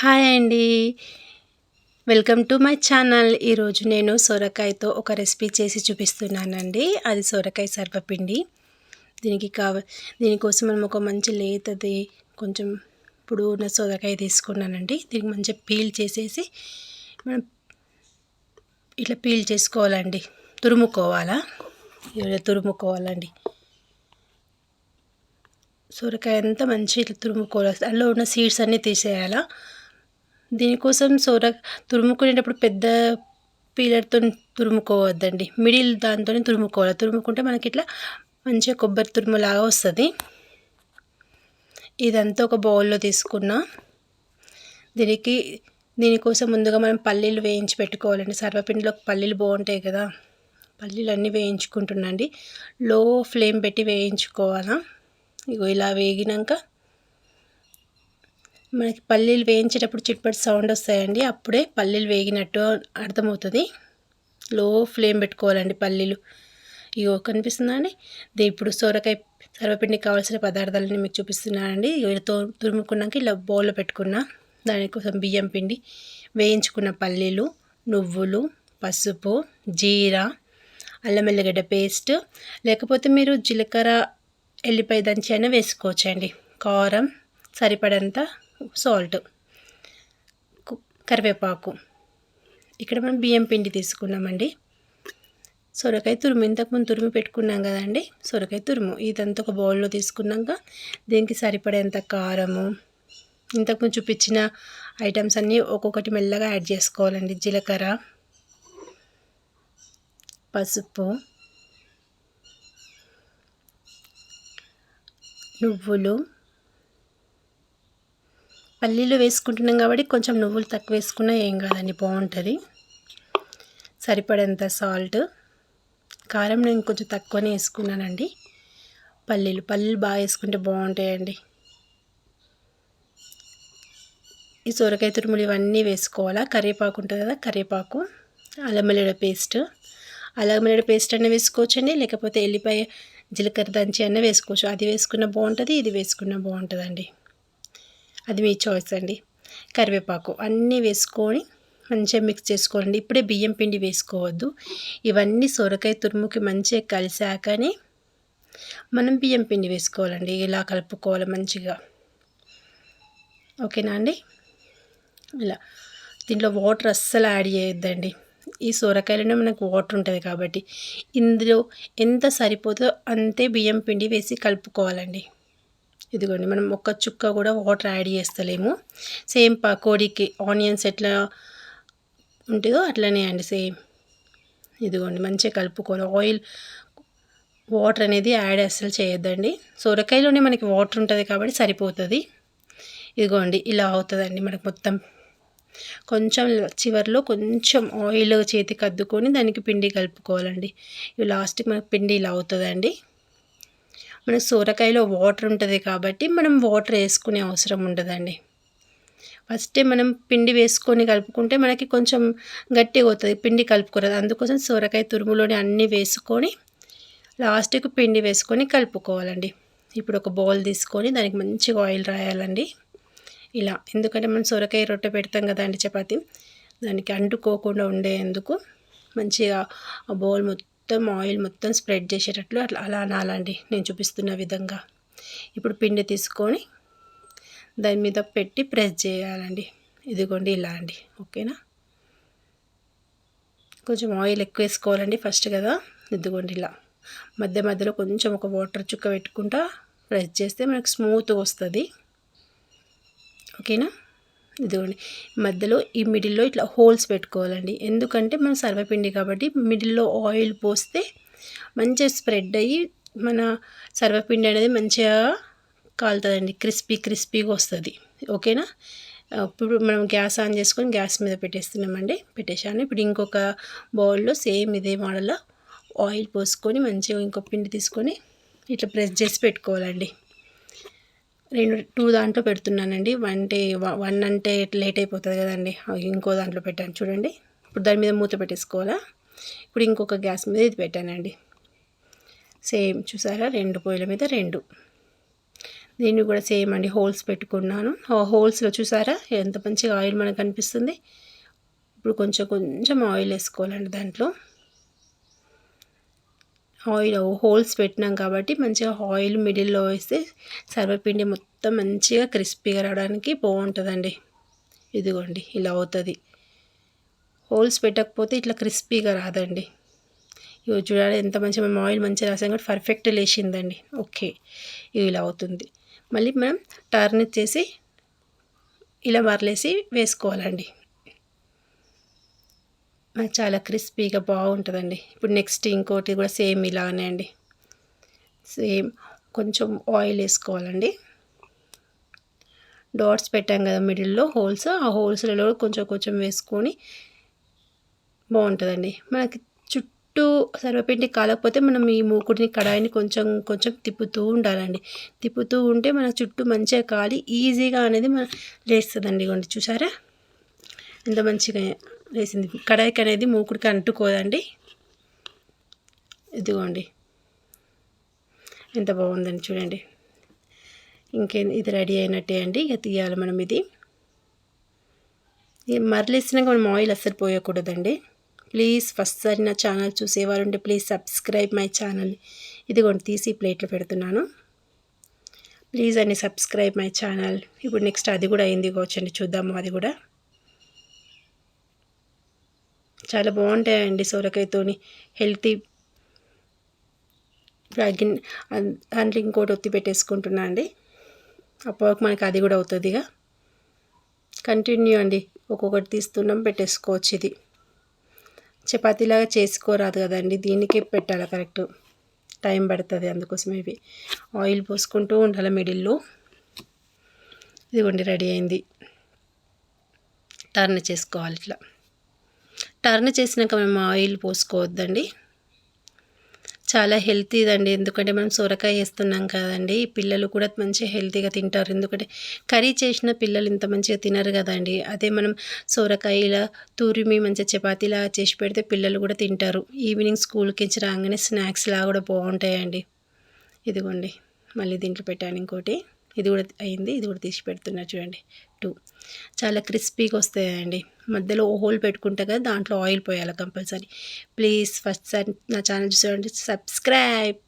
Hi అండి. Welcome to my channel. ఈరోజు నేను సొరకాయతో ఒక రెసిపీ చేసి చూపిస్తున్నానండి. అది సొరకాయ సర్వపిండి. దీనికి కావ దీనికోసం మనం ఒక మంచి లేతది కొంచెం ఇప్పుడు ఉన్న సొరకాయ తీసుకున్నానండి. దీనికి మంచిగా పీల్ చేసేసి మనం ఇట్లా పీల్ చేసుకోవాలండి. తురుముకోవాలా? ఇలా తురుముకోవాలండి. సొరకాయ అంతా మంచి ఇట్లా తురుముకోవాలి. అందులో ఉన్న సీడ్స్ అన్నీ తీసేయాలా? దీనికోసం సొర తురుముకునేటప్పుడు పెద్ద పీలర్తో తురుముకోవద్దండి. మిడిల్ దాంతో తురుముకోవాలి. తురుముకుంటే మనకి ఇట్లా మంచిగా కొబ్బరి తురుములాగా వస్తుంది. ఇదంతా ఒక బౌల్లో తీసుకున్నా దీనికి దీనికోసం ముందుగా మనం పల్లీలు వేయించి పెట్టుకోవాలండి. సర్వపిండిలో పల్లీలు బాగుంటాయి కదా. పల్లీలు అన్నీ వేయించుకుంటున్నాండి. లో ఫ్లేమ్ పెట్టి వేయించుకోవాలా. ఇగో ఇలా వేగినాక మనకి పల్లీలు వేయించేటప్పుడు చిట్పటి సౌండ్ వస్తాయండి. అప్పుడే పల్లీలు వేగినట్టు అర్థమవుతుంది. లో ఫ్లేమ్ పెట్టుకోవాలండి పల్లీలు. ఇగో కనిపిస్తుందండి అండి? ఇప్పుడు సొరకాయ సర్వపిండికి కావాల్సిన పదార్థాలని మీకు చూపిస్తున్నానండి తో తురుముకున్నాక ఇలా బౌల్లో పెట్టుకున్న దానికోసం బియ్యం పిండి వేయించుకున్న పల్లీలు నువ్వులు పసుపు జీరా అల్లం ఎల్లిగడ్డ పేస్ట్ లేకపోతే మీరు జీలకర్ర ఎల్లిపాయ దంచి అయినా వేసుకోవచ్చండి. కారం సరిపడంత సాల్ట్ కరివేపాకు. ఇక్కడ మనం బియ్యం పిండి తీసుకున్నామండి. సొరకాయ తురుము. ఇంతకుముందు తురుము పెట్టుకున్నాం కదండి. సొరకాయ తురుము. ఇదంతా ఒక బౌల్లో తీసుకున్నాక దీనికి సరిపడేంత కారము ఇంతకుముందు చూపించిన ఐటమ్స్ అన్నీ ఒక్కొక్కటి మెల్లగా యాడ్ చేసుకోవాలండి. జీలకర్ర పసుపు నువ్వులు పల్లీలు వేసుకుంటున్నాం కాబట్టి కొంచెం నువ్వులు తక్కువ వేసుకున్నా ఏం కాదండి బాగుంటుంది. సరిపడేంత సాల్ట్. కారం నేను కొంచెం తక్కువనే వేసుకున్నానండి. పల్లీలు పల్లీలు బాగా వేసుకుంటే బాగుంటాయండి. ఈ సొరకాయ తురుములు ఇవన్నీ వేసుకోవాలా? కరివేపాకు ఉంటుంది కదా కరివేపాకు అల్లమల్లెడ పేస్ట్. అల్లమల్లెడ పేస్ట్ అన్న వేసుకోవచ్చండి లేకపోతే ఎల్లిపాయ జీలకర్ర దంచి అన్న వేసుకోవచ్చు. అది వేసుకున్న బాగుంటుంది ఇది వేసుకున్న బాగుంటుందండి. అది మీ చాయిస్ అండి. కరివేపాకు అన్నీ వేసుకొని మంచిగా మిక్స్ చేసుకోండి ఇప్పుడే బియ్యం పిండి వేసుకోవద్దు. ఇవన్నీ సొరకాయ తురుముకి మంచిగా కలిసాకనే మనం బియ్యం పిండి వేసుకోవాలండి. ఇలా కలుపుకోవాలి మంచిగా. ఓకేనా అండి? ఇలా. దీంట్లో వాటర్ అస్సలు యాడ్ చేయొద్దండి. ఈ సొరకాయలోనే మనకు వాటర్ ఉంటుంది కాబట్టి. ఇందులో ఎంత సరిపోతుందో అంతే బియ్యం పిండి వేసి కలుపుకోవాలండి. ఇదిగోండి మనం ఒక్క చుక్క కూడా వాటర్ యాడ్ చేస్తలేము. సేమ్ పకోడీకి ఆనియన్స్ ఎట్లా ఉంటుందో అట్లనే అండి సేమ్. ఇదిగోండి మంచిగా కలుపుకోవాలి ఆయిల్ వాటర్ అనేది యాడ్ అసలు చేయొద్దండి. సొరకాయలోనే మనకి వాటర్ ఉంటుంది కాబట్టి సరిపోతుంది. ఇదిగోండి ఇలా అవుతుందండి మనకు మొత్తం. కొంచెం చివరిలో కొంచెం ఆయిల్ చేతికి అద్దుకొని దానికి పిండి కలుపుకోవాలండి. ఇవి లాస్ట్కి మనకు పిండి ఇలా అవుతుందండి. మన సొరకాయలో వాటర్ ఉంటుంది కాబట్టి మనం వాటర్ వేసుకునే అవసరం ఉండదండి. ఫస్టే మనం పిండి వేసుకొని కలుపుకుంటే మనకి కొంచెం గట్టిగా అవుతుంది పిండి కలుపుకోలేదు అందుకోసం సొరకాయ తురుములోని అన్నీ వేసుకొని లాస్ట్కి పిండి వేసుకొని కలుపుకోవాలండి. ఇప్పుడు ఒక బౌల్ తీసుకొని దానికి మంచిగా ఆయిల్ రాయాలండి. ఇలా ఎందుకంటే మనం సొరకాయ రొట్టె పెడతాం కదండి చపాతి దానికి అంటుకోకుండా ఉండేందుకు మంచిగా ఆ బౌల్ మొత్తం మొత్తం ఆయిల్ మొత్తం స్ప్రెడ్ చేసేటట్లు అట్లా అలా అనాలండి నేను చూపిస్తున్న విధంగా. ఇప్పుడు పిండి తీసుకొని దాని మీద పెట్టి ప్రెస్ చేయాలండి. ఇదిగోండి ఇలా అండి. ఓకేనా? కొంచెం ఆయిల్ ఎక్కువ వేసుకోవాలండి ఫస్ట్ కదా. ఇదిగోండి ఇలా. మధ్య మధ్యలో కొంచెం ఒక వాటర్ చుక్క పెట్టుకుంటా ప్రెస్ చేస్తే మనకు స్మూత్గా వస్తుంది. ఓకేనా? ఇదిగోండి. మధ్యలో ఈ మిడిల్లో ఇట్లా హోల్స్ పెట్టుకోవాలండి. ఎందుకంటే మనం సర్వపిండి కాబట్టి మిడిల్లో ఆయిల్ పోస్తే మంచిగా స్ప్రెడ్ అయ్యి మన సర్వపిండి అనేది మంచిగా కాలుతుందండి. క్రిస్పీ క్రిస్పీగా వస్తుంది. ఓకేనా? ఇప్పుడు మనం గ్యాస్ ఆన్ చేసుకొని గ్యాస్ మీద పెట్టేస్తున్నామండి. పెట్టేశాను. ఇప్పుడు ఇంకొక బౌల్లో సేమ్ ఇదే మోడల్లో ఆయిల్ పోసుకొని మంచిగా ఇంకో పిండి తీసుకొని ఇట్లా ప్రెస్ చేసి పెట్టుకోవాలండి. రెండు టూ దాంట్లో పెడుతున్నానండి. వన్ డే వన్ అంటే లేట్ అయిపోతుంది కదండి. ఇంకో దాంట్లో పెట్టాను. చూడండి. ఇప్పుడు దాని మీద మూత పెట్టేసుకోవాలా? ఇప్పుడు ఇంకొక గ్యాస్ మీద ఇది పెట్టానండి. సేమ్ చూసారా? రెండు పొయ్యిల మీద రెండు. దీన్ని కూడా సేమ్ అండి. హోల్స్ పెట్టుకున్నాను. ఆ హోల్స్లో చూసారా? ఎంత మంచిగా ఆయిల్ మనకు కనిపిస్తుంది ఇప్పుడు కొంచెం కొంచెం ఆయిల్ వేసుకోవాలండి దాంట్లో. ఆయిల్ హోల్స్ పెట్టినాం కాబట్టి మంచిగా ఆయిల్ మిడిల్లో వేస్తే సర్వపిండి మొత్తం మంచిగా క్రిస్పీగా రావడానికి బాగుంటుందండి. ఇదిగోండి ఇలా అవుతుంది. హోల్స్ పెట్టకపోతే ఇట్లా క్రిస్పీగా రాదండి. ఇవి చూడాలి ఎంత మంచిగా మేము ఆయిల్ మంచిగా రాసాం కాబట్టి పర్ఫెక్ట్ లేచిందండి. ఓకే ఇవి ఇలా అవుతుంది. మళ్ళీ మనం టర్న్ చేసి ఇలా మరలేసి వేసుకోవాలండి. చాలా క్రిస్పీగా బాగుంటుందండి. ఇప్పుడు నెక్స్ట్ ఇంకోటి కూడా సేమ్ ఇలానే అండి. సేమ్ కొంచెం ఆయిల్ వేసుకోవాలండి. డాట్స్ పెట్టాం కదా మిడిల్లో హోల్స్. ఆ హోల్స్లలో కొంచెం కొంచెం వేసుకొని బాగుంటుందండి. మనకి చుట్టూ సర్వపిండి కాలకపోతే మనం ఈ మూకుడిని కడాయిని కొంచెం కొంచెం తిప్పుతూ ఉండాలండి. తిప్పుతూ ఉంటే మన చుట్టూ మంచిగా కాలి ఈజీగా అనేది మన లేస్తుందండి. ఇగోండి చూసారా? ఎంత మంచిగా వేసింది. కడాయికి అనేది మూకుడికి అంటుకోదండి. ఇదిగోండి. ఎంత బాగుందని చూడండి. ఇంకే ఇది రెడీ అయినట్టే అండి. ఇక తీయాలి మనం ఇది. మరలేసినాక మనం ఆయిల్ అస్సలు పోయకూడదండి. ప్లీజ్ ఫస్ట్ సారి నా ఛానల్ చూసేవారు ఉంటే ప్లీజ్ సబ్స్క్రైబ్ మై ఛానల్. ఇదిగోండి తీసి ప్లేట్లో పెడుతున్నాను. ప్లీజ్ అండి సబ్స్క్రైబ్ మై ఛానల్. ఇప్పుడు నెక్స్ట్ అది కూడా అయింది కావచ్చండి చూద్దాము అది కూడా. చాలా బాగుంటాయండి సొరకాయతోని హెల్తీ ప్యాకిన్ దాంట్లో ఇంకోటి ఒత్తి పెట్టేసుకుంటున్నా అండి. అప్పటికి మనకి అది కూడా అవుతుంది ఇక. కంటిన్యూ అండి. ఒక్కొక్కటి తీస్తున్నాం పెట్టేసుకోవచ్చు ఇది. చపాతీలాగా చేసుకోరాదు కదండి. దీనికే పెట్టాలి కరెక్ట్. టైం పడుతుంది అందుకోసం ఇవి. ఆయిల్ పోసుకుంటూ ఉండాలి మిడిల్లో. ఇదిగోండి రెడీ అయింది. టర్న్ చేసుకోవాలి ఇట్లా. టర్న్ చేసినాక మేము ఆయిల్ పోసుకోవద్దండి. చాలా హెల్తీదండి. ఎందుకంటే మనం సొరకాయ వేస్తున్నాం కదండి. పిల్లలు కూడా మంచిగా హెల్తీగా తింటారు. ఎందుకంటే కర్రీ చేసిన పిల్లలు ఇంత మంచిగా తినరు కదండి. అదే మనం సొరకాయ ఇలా తూరిమి మంచిగా చపాతీలా చేసి పెడితే పిల్లలు కూడా తింటారు. ఈవినింగ్ స్కూల్కి రాగానే స్నాక్స్ లాగా కూడా బాగుంటాయండి. ఇదిగోండి. మళ్ళీ దీంట్లో పెట్టాను ఇంకోటి. ఇది కూడా అయింది ఇది కూడా తీసి పెడుతున్నా చూడండి. టూ చాలా క్రిస్పీగా వస్తాయండి. మధ్యలో హోల్ పెట్టుకుంటే కదా దాంట్లో ఆయిల్ పోయాలి కంపల్సరీ. ప్లీజ్ ఫస్ట్ సార్ నా ఛానల్ చూడండి. సబ్స్క్రైబ్